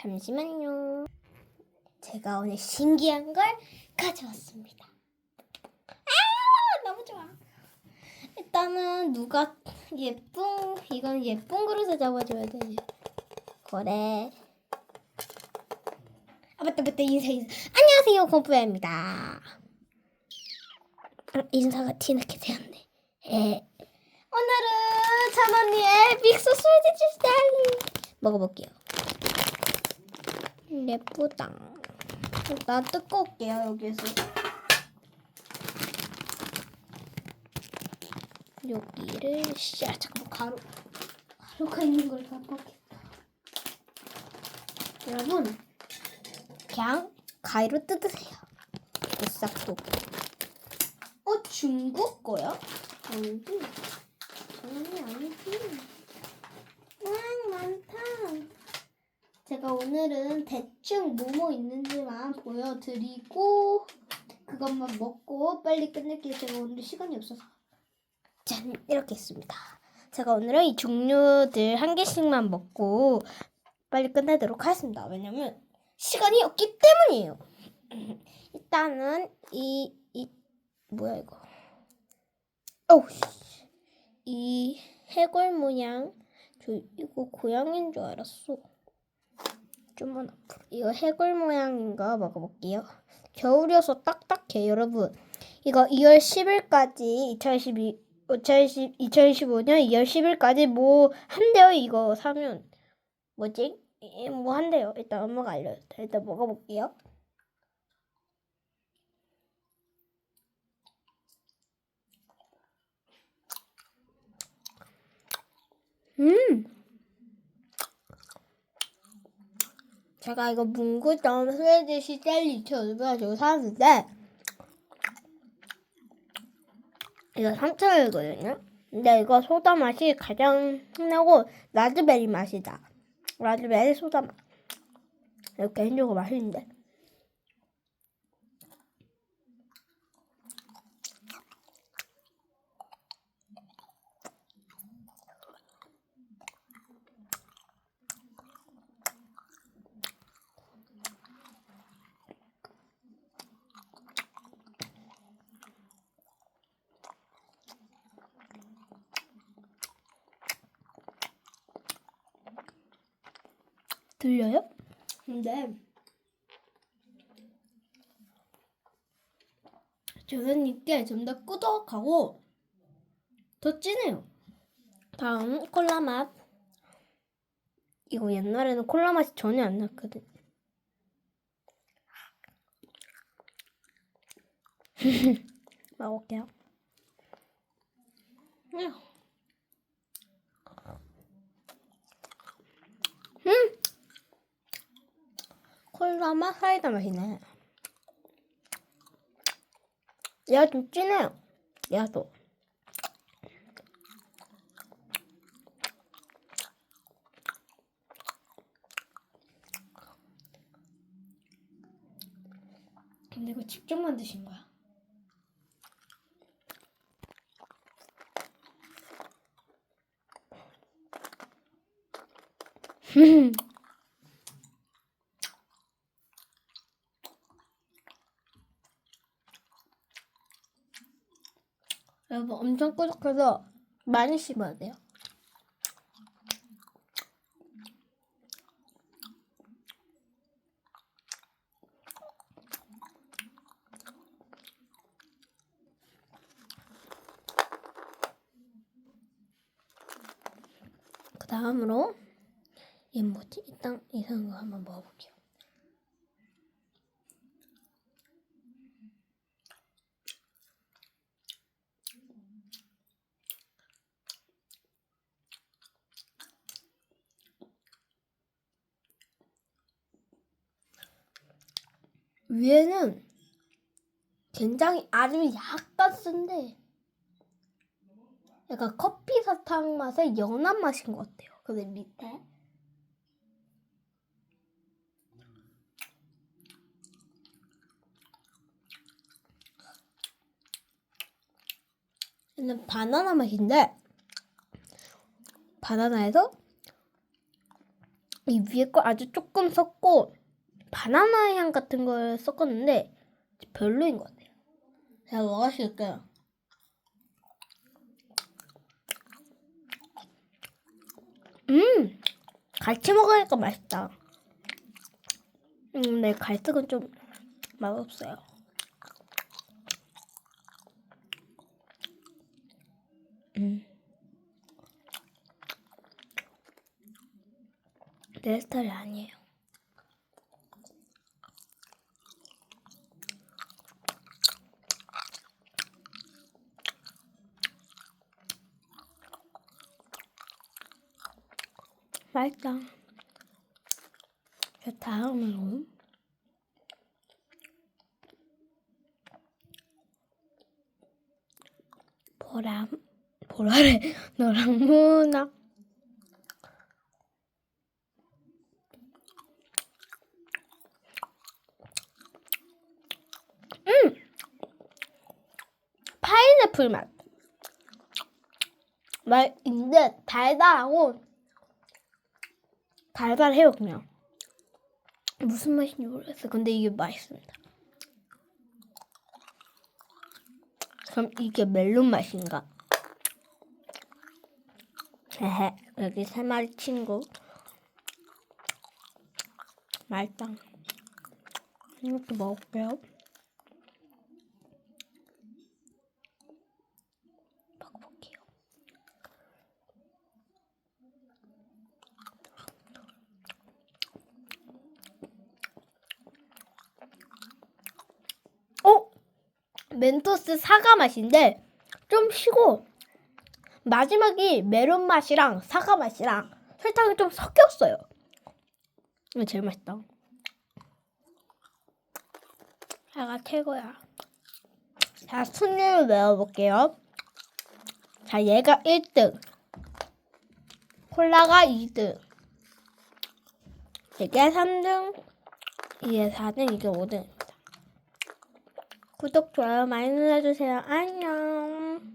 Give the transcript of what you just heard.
잠시만요. 제가 오늘 신기한 걸 가져왔습니다. 아, 너무 좋아. 일단은 누가 예쁜 이건 예쁜 그릇에 잡아줘야 돼. 그래. 아 맞다 맞다 인사 인사. 안녕하세요 공부야입니다. 아, 인사가 티나게 되었네. 에. 오늘은 찬언니의 믹스 스웨트 젤리 먹어볼게요. 예쁘다. 일단 뜯고 올게요 여기에서. 여기를 씨 잠깐 가루 가루가 있는 걸 올겠다. 여러분 그냥 가위로 뜯으세요. 싹도. 어 중국 거야? 아니지. 아니 아니지. 와 많다. 제가 오늘은 대충 뭐뭐 있는지만 보여드리고 그것만 먹고 빨리 끝낼게요. 제가 오늘 시간이 없어서. 짠 이렇게 있습니다. 제가 오늘은 이 종류들 한 개씩만 먹고 빨리 끝내도록 하겠습니다. 왜냐면 시간이 없기 때문이에요. 일단은 이, 이 뭐야 이거? 어우 씨. 이 해골 모양 저 이거 고양인 줄 알았어. 좀만 이거 해골 모양인 거 먹어볼게요. 겨울이어서 딱딱해 여러분. 이거 2월 10일까지 2012 2020, 2025년 2월 10일까지 뭐 한대요 이거 사면 뭐지? 예, 뭐 한대요. 일단 엄마가 알려줬다. 일단 먹어볼게요. 음. 제가 이거 문구점 스웨디시 젤리 2,500원 사왔는데 이거 3,000원이거든요. 근데 이거 소다 맛이 가장 신나고 라즈베리 맛이다. 라즈베리 소다 맛. 이렇게 해주고 맛있는데. 들려요? 근데 저는 이게 좀 더 꾸덕하고 더 진해요. 다음 콜라 맛. 이거 옛날에는 콜라 맛이 전혀 안 났거든. 먹을게요. 음. 음. 콜라 맛 사이다 맛이네. 얘가 좀 진해요. 얘도. 근데 이거 직접 만드신 거야? 여 러분 엄청 꾸덕해서 많이 씹어야 돼요. 그 다음으로 얘 뭐지? 일단 이상한 거 한번 먹어볼게요. 위에는 굉장히 아주 약간 쓴데 약간 커피 사탕 맛의 연한 맛인 것 같아요. 근데 밑에 얘는 바나나 맛인데 바나나에서 이 위에 거 아주 조금 섞고 바나나 향 같은 걸 섞었는데 별로인 것 같아요. 제가 먹었을게요. 음, 같이 먹으니까 맛있다. 음, 근데 갈색은 좀 맛없어요. 음. 내 스타일이 아니에요. 맛있다. 자, 다음으로. 보람 보라래. 너랑 문화 음! 파인애플 맛. 맛인데 달달하고 달달해요 그냥. 무슨 맛인지 모르겠어요. 근데 이게 맛있습니다. 그럼 이게 멜론 맛인가? 헤헤 여기 세 마리 친구. 맛있다 이것도 먹을게요 어? 멘토스 사과 맛인데 좀 시고 마지막이 메론 맛이랑 사과 맛이랑 설탕이 좀 섞였어요. 이거 제일 맛있다. 사과 최고야. 자, 순위를 외워볼게요. 자, 얘가 1등. 콜라가 2등. 이게 3등. 이게 4등. 이게 5등. 구독, 좋아요 많이 눌러주세요. 안녕.